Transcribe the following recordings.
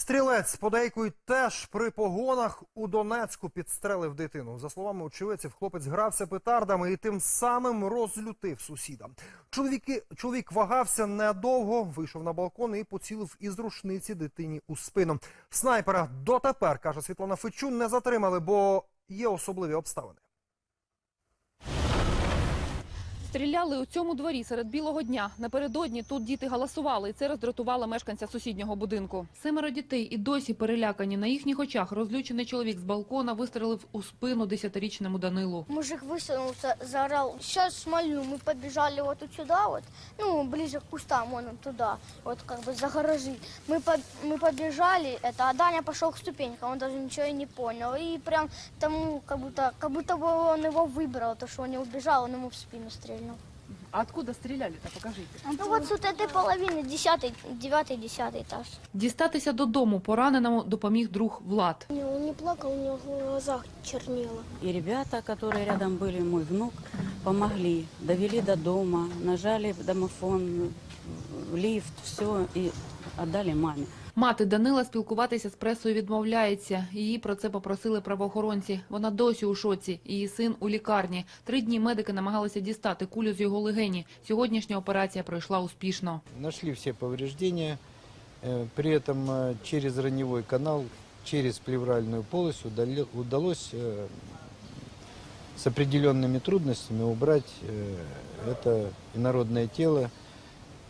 Стрілець подейкують теж при погонах у Донецьку підстрелив дитину. За словами очевидців, хлопець грався петардами і тим самим розлютив сусіда. Чоловіки, чоловік вагався недовго, вийшов на балкон і поцілив із рушниці дитині у спину. Снайпера дотепер, каже Світлана Фечун, не затримали, бо є особливі обставини. Стріляли у цьому дворі серед білого дня. Напередодні тут діти галасували, і це роздратувало мешканця сусіднього будинку. Семеро дітей і досі перелякані. На їхніх очах розлючений чоловік з балкона вистрелив у спину десятирічному Данилу. Мужик высунулся, заорал, сейчас смолю. Мы побежали вот тут сюда вот, ну, ближе к кустам, вон он туда, вот как бы за гаражи. Мы, по- мы побежали, это, а Даня пошел к ступенькам, он даже ничего и не понял. И прям тому, как будто, как будто бы он его выбрал, то, что он не убежал, он ему в спину стрельнул. А откуда стріляли-то? Покажіть. Ну вот с вот этой половины, десятый, девятый, десятый этаж. Дістатися додому пораненому допоміг друг Влад. Не, он не плакал, у него в глазах чернело. И ребята, которые рядом были, мой внук, помогли, довели до дома, нажали в домофон, в лифт, все, и отдали маме. Мати Данила спілкуватися з пресою відмовляється. Її про це попросили правоохоронці. Вона досі у шоці. Її син у лікарні. Три дні медики намагалися дістати кулю з його легені. Сьогоднішня операція пройшла успішно. Нашли все повреждения. Э, При этом э, через раневой канал, через плевральную полость удали- удалось э, с определенными трудностями убрать э, это инородное тело,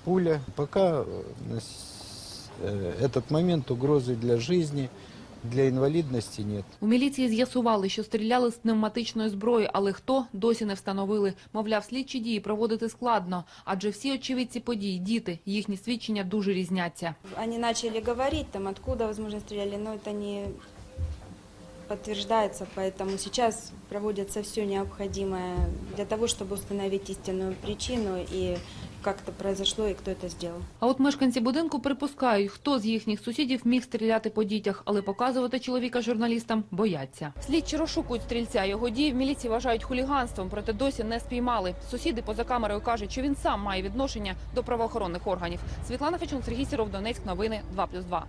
пуля. Пока э, на с- э, этот момент угрозы для жизни, для инвалидности нет. У міліції з'ясували, що стріляли з пневматичної зброї, але хто досі не встановили. Мовляв, слідчі дії проводити складно, адже всі очевидці подій, діти, їхні свідчення дуже різняться. Они начали говорить, там, откуда, возможно, стреляли, но это не подтверждается, поэтому сейчас проводится все необходимое для того, чтобы установить истинную причину и как це произошло і хто це зробив. А от мешканці будинку припускають, хто з їхніх сусідів міг стріляти по дітях, але показувати чоловіка журналістам бояться. Слідчі розшукують стрільця. Його дії в міліції вважають хуліганством, проте досі не спіймали. Сусіди поза камерою кажуть, що він сам має відношення до правоохоронних органів. Світлана Фечун, Сергій Сіров, Донецьк. Новини 2+,2.